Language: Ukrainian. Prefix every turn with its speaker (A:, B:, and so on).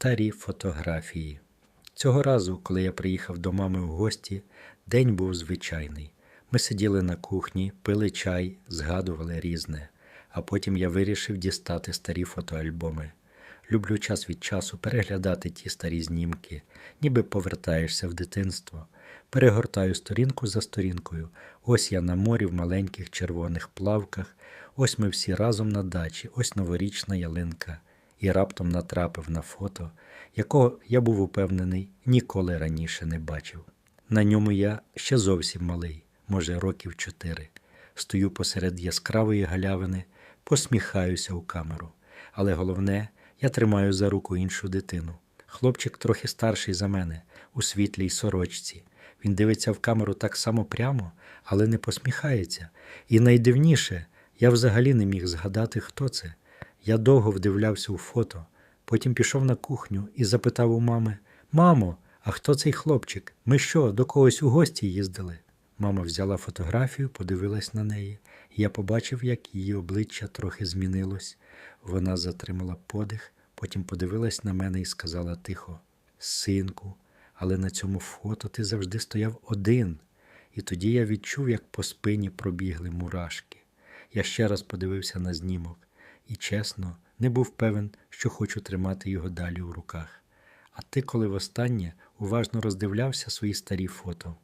A: Старі фотографії. Цього разу, коли я приїхав до мами в гості, день був звичайний. Ми сиділи на кухні, пили чай, згадували різне, а потім я вирішив дістати старі фотоальбоми. Люблю час від часу переглядати ті старі знімки, ніби повертаєшся в дитинство. Перегортаю сторінку за сторінкою. Ось я на морі в маленьких червоних плавках, ось ми всі разом на дачі, ось новорічна ялинка. І раптом натрапив на фото, якого я був упевнений, ніколи раніше не бачив. На ньому я ще зовсім малий, може, років чотири. Стою посеред яскравої галявини, посміхаюся у камеру. Але головне, я тримаю за руку іншу дитину. Хлопчик трохи старший за мене, у світлій сорочці. Він дивиться в камеру так само прямо, але не посміхається. І найдивніше, я взагалі не міг згадати, хто це. Я довго вдивлявся у фото, потім пішов на кухню і запитав у мами: Мамо, а хто цей хлопчик? Ми що, до когось у гості їздили? Мама взяла фотографію, подивилась на неї, я побачив, як її обличчя трохи змінилось. Вона затримала подих, потім подивилась на мене і сказала тихо: Синку, але на цьому фото ти завжди стояв один. І тоді я відчув, як по спині пробігли мурашки. Я ще раз подивився на знімок і, чесно, не був певен, що хочу тримати його далі у руках. А ти, коли востаннє уважно роздивлявся свої старі фото?